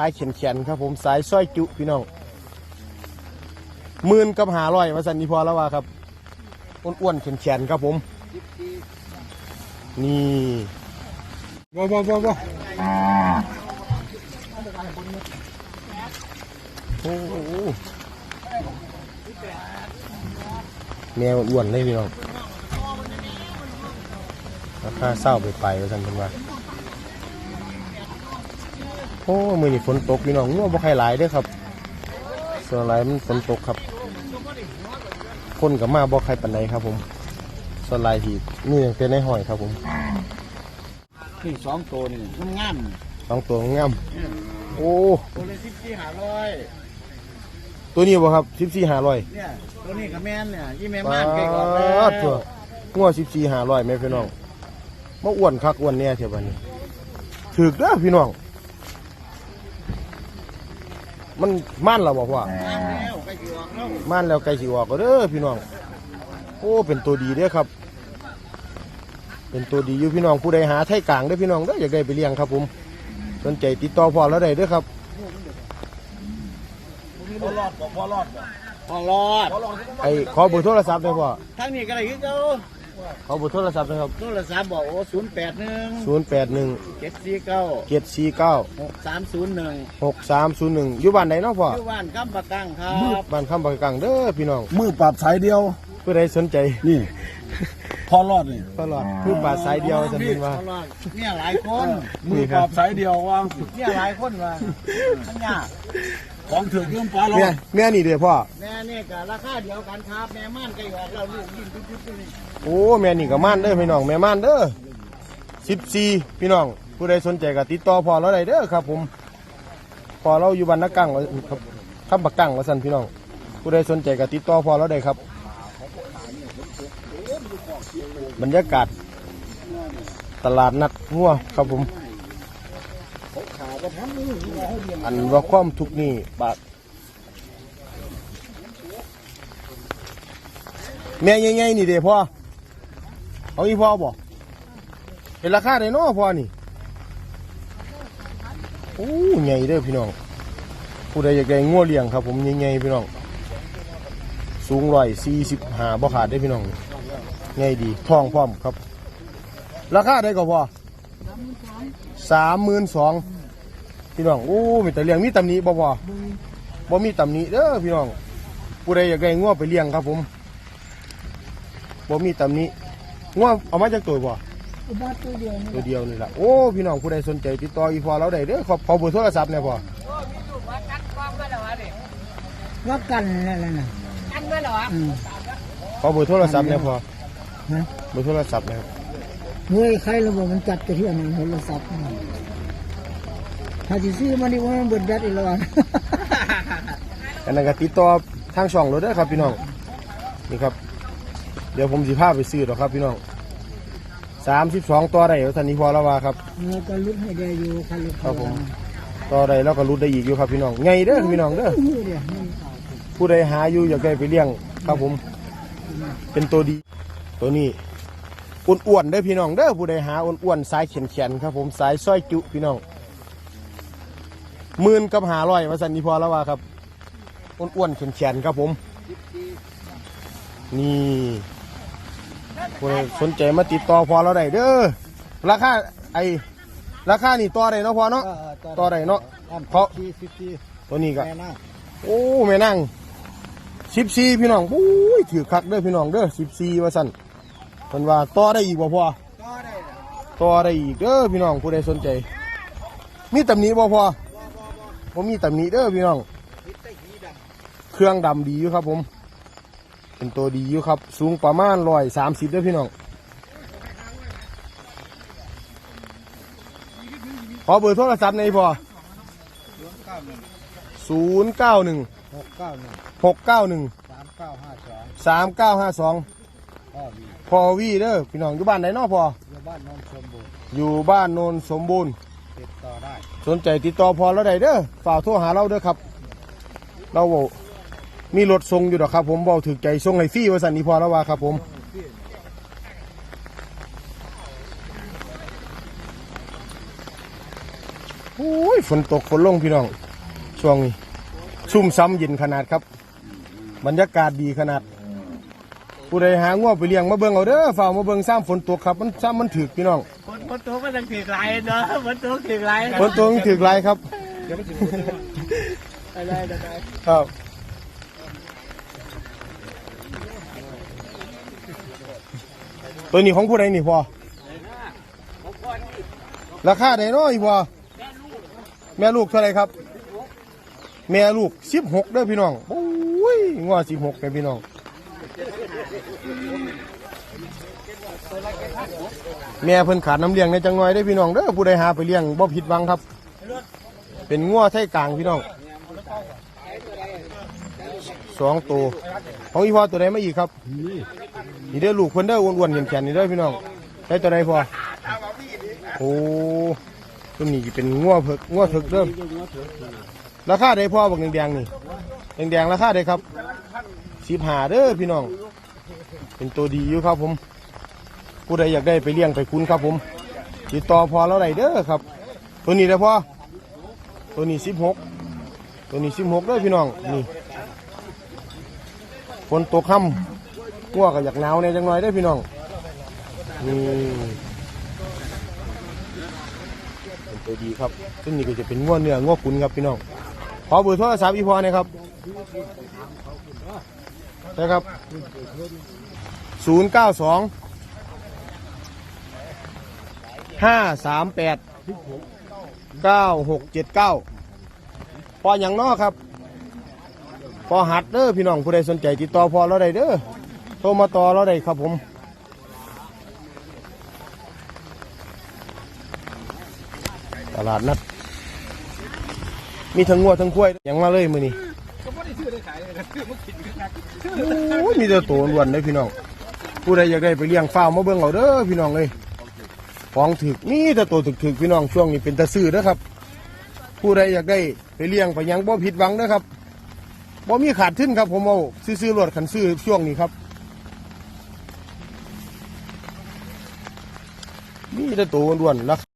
สายเขียนเขียนๆครับผมสายสร้อยจุพี่น้องหมื่นกับหาร้อยมาสันนิพอแล้วว่าครับอ้วนๆเขียนเขียนๆครับผม นี่บ่บ่บ่บ่โอ้โหแมวอ้วนเลยพี่น้องราคาเศร้าไปไปว่าสันเป็นว่า อ้มือนี่ฝนตกพี่น้องงัวบ่ใครหลายเด้อครับ ส่วนหลายมันฝนตกครับ คนกับมาบ่ใครปันใดครับ ผม ส่วนหลายที่นี่ยังเป็นในหอยครับ ผมนี่สองตัวนี่มันงามสองตัวงามโอ้ตัวละสิบสี่ห้าร้อยตัวนี้บ่ครับสิบสี่ห้าร้อยเนี่ยตัวนี้กับแม่นเนี่ยยี่แม่ปาม่านใกล้ก่อนแล้วดตัวงัวสิบสี่ห้าร้อยแม่พี่น้องมาอ้วนคักอ้วนเนี่ยเทียบอันนี้ถือเด้อพี่น้อง มันม่านเราบอกว่างามแล้วใกล้กี่ออกแล้วม่านแล้วไก่สิออกก็เด้อพี่น้อง โอ้เป็นตัวดีเด้อครับ เป็นตัวดีอยู่พี่น้องผู้ใดหาไทยกลางเด้อพี่น้องเด้ออยากได้ไปเลี้ยงครับผมสนใจติดต่อพอแล้วได้เด้อครับพอรอดบ่พอรอดบ่พอรอดไอ้ขอเบอร์โทรศัพท์หน่อยพ่อทั้งนี้ก็ได้คือเจ้า ขอเบอร์โทรศัพท์หนะครับโทรศัพท์บอกโอ้ศูนย์แปดหนึ่งศูนย์แปดหนึ่งเจ็ดสี่เก้าเจ็ดสี่เก้าหกสามศูนย์หนึ่งหกสามศูนย์หนึ่งอยู่บ้านไหนเนาะพ่อที่บ้านกำปะกังครับบ้านคำบักกังเด้อพี่น้องมือปรับสายเดียว ผู้ใดสนใจนี่ พอรอดนี่ตลอดคือป่าสายเดียวสันเป็นว่าพอรอดเนี่ยหลายคน มือปรับสายเดียววาง เนี่ยหลายคนว่ามันยาก ของถือเครื่องปลาลอแม่ดแม่นี่เด้อพ่อแม่นี่ก็ราคาเดียวกันครับแม่ม่านก็อยู่เราลูกยิ่งทุบๆนี่โอ้แม่นี่ก็ม่านเด้อพี่น้องแม่ม่านเด้อสิบสี่พี่น้องผู้ใดสนใจก็ติดต่อพ่อเราได้เด้อครับ ผมพอเราอยู่บ้านนักกังครับคำบักกังว่าสันพี่น้องผู้ใดสนใจก็ติดต่อพ่อเราได้ครับ บรรยากาศ ตลาดนัดหัวครับผม อันว่าความทุกข์นี่บาทแม่ใหญ่ๆนี่เด้พ่อเอาอีพ่อบ่เห็นราคาได้เนาะพ่อนี่โอ้ใหญ่เด้อพี่น้องผู้ใดอยากได้งัวเลี้ยงครับ ผมใหญ่ๆพี่น้องสูงร้อยสี่สิบห้าบ่ขาดได้พี่น้องใหญ่ดีทองพร้อมครับ ราคาได้ก็พอสามหมื่นสอง พี่น้องโอ้มีแต่เลี้ยงมีตำหนิบ่พอบ่มีตำหนิเด้อพี่น้องผู้ใดอยากได้งัวไปเลี้ยงครับผมบ่มีตำหนิงัวเอามาจากตัวบ่ตัวเดียวนี่แหละโอ้พี่น้องผู้ใดสนใจติดต่ออีพอเราได้เด้อขอขอเบอร์โทรศัพท์เนี่ยพ่อว่ากันนั่นน่ะอันมาเหรออืมขอเบอร์โทรศัพท์เนี่ยพ่อฮะเบอร์โทรศัพท์นะครับเฮ้ยใครระบบมันจัดจะที่อันนั้นโทรศัพท์นี่ ถ้าสิซื้อมานี่ว่ามันเบิดแบตอีกแล้วอะอันนั้นก็ติดต่อทางช่องเราเด้อครับพี่น้องนี่ครับ เดี๋ยวผมสิพาไปซื้อดอกครับพี่น้องสามสิบสองตัวได้แล้วทันนี้พอแล้วว่าครับเมื่อก็ลุกให้ได้อยู่คันลุกครับผมต่อได้แล้วก็รุดได้อีกอยู่ครับพี่น้องไงเด้อพี่น้องเด้อเฮ้ยเดี๋ยวนี่ผู้ใดหาอยู่อยากได้ไปเลี้ยงครับผม เป็นตัวดี ตัวนี้อ้วนๆเด้อพี่น้องเด้อผู้ใดหาอ้วนๆสายแข็งๆครับผมสายสร้อยจุพี่น้อง หมื่นกับหาร้อยมาสันนิพอแล้วว่าครับอ้วนๆแข็งๆครับผม นี่ผู้ใดสนใจมาติดต่อพอเราได้เด้อราคาไอราคานี่ต่อได้เนาะพอเนาะต่อได้เนาะเพราะที่สิบสี่ตัวนี้ก็แม่น่าโอ้แม่นั่งสิบสี่พี่น้องอุ้ยถือคักเด้อพี่น้องเด้อสิบสี่ว่าสั่นเพิ่นว่าต่อได้อีกบ่พ่อก็ได้ต่อได้อีกเด้อพี่น้องผู้ใดสนใจ มีตำหนิบ่พ่อ ผมมีตำหนิเด้อพี่น้อง เครื่องดำดีอยู่ครับผม เป็นตัวดีอยู่ครับ สูงประมาณร้อยสามสิบเด้อพี่น้อง ขอเบอร์โทรศัพท์หน่อยพ่อศูนย์เก้าหนึ่งหกเก้าหนึ่งหกเก้าหนึ่งสามเก้าห้าสองสามเก้าห้าสองพ่อวีพอวีเด้อพี่น้องอยู่บ้านไหนเนาะพออยู่บ้านโนนสมบูรณ์อยู่บ้านโนนสมบูรณ์ ติดต่อได้ สนใจติดต่อพอเราได้เด้อฝากโทรหาเราเด้อครับ เราบอกมีรถส่งอยู่ดอกครับ ผมบอกถึกใจส่งให้ฟรีว่าสันนิพอแล้วว่าครับ ผมโอ้ยฝนตกฝนลงพี่น้อง ช่วงนี้ซุ่มซ้ำเย็นขนาดครับ บรรยากาศดีขนาด ผู้ใดหาง้อไปเลี้ยงมาเบิ่งเอาเด้อฝ่ากมาเบิ่งซ้ำฝนตกครับ มันซ้ำมันถึกพี่น้องฝน ฝนตกก็ต้องถือลายเนาะฝนตกถือลายฝนตกมันถึกหลายครับอะไรอะไรครับตัวนี้ของผู้ใดนี่พอราคาไหนเนาะอีพอแม่ลูกเท่าไหรครับ แม่ลูกสิบหกเด้อพี่น้องโอ้ยงอสิบหกเลยพี่น้อง แม่เพิ่นขาดน้ำเลี้ยงในจังหน่อยได้พี่น้องเด้อผู้ใดหาไปเลี้ยงบ่ผิดหวังครับ เป็นงัวไทยกลางพี่น้องสองตัวของอีพอตัวใดมาอีกครับนี่เด้อลูกเพิ่นเด้ออ้วนๆแข็งๆนี่เด้อพี่น้องได้ตัวใดพอโอ้ตัวนี้เป็นงัวเผือกงัวเผือกเด้อราคาใดพ่อบอกแดงๆนี่แดงๆราคาใดครับสิบหาเด้อพี่น้อง เป็นตัวดีอยู่ครับผม ผู้ใดอยากได้ไปเลี้ยงไปคุ้นครับผม ติดต่อพอแล้วได้เด้อครับ ตัวนี้ได้พอตัวนี้สิบหกตัวนี้สิบหกเด้อพี่น้องนี่ฝนตกค่ำงัวก็อยากหนาวในจังหน่อยเด้พี่น้องนี่เป็นตัวดีครับซึ่งนี่ก็จะเป็นงัวเนื้องัวขุนครับพี่น้องขอเบอร์โทรศัพท์อีพอนะครับ นะครับศูนย์เก้าสองห้าสามแปดเก้าหกเจ็ดเก้าพออย่างนอครับ พอหัดเด้อพี่น้องผู้ใดสนใจติดต่อพอเราได้เด้อโทรมาต่อเราได้ครับผมตลาดนัดมีทั้งงัวทั้งกล้วยอย่างมาเลยมือนี้ โอ้ยมีแต่ตัวล้วนเลยพี่น้องผู้ใดอยากได้ไปเลี้ยงฟ้าวมาเบิ่งเอาเด้อพี่น้องเลยของถึกนี่แต่ตัวถึกถึกๆพี่น้องช่วงนี้เป็นตะซื้อนะครับ ผู้ใดอยากได้ไปเลี้ยงไปหยังบ่ผิดหวังนะครับบ่มีขาดทุนครับผมเอาซื้อๆรถขันซื้อช่วงนี้ครับนี่แต่ตัวอ้วนๆราคา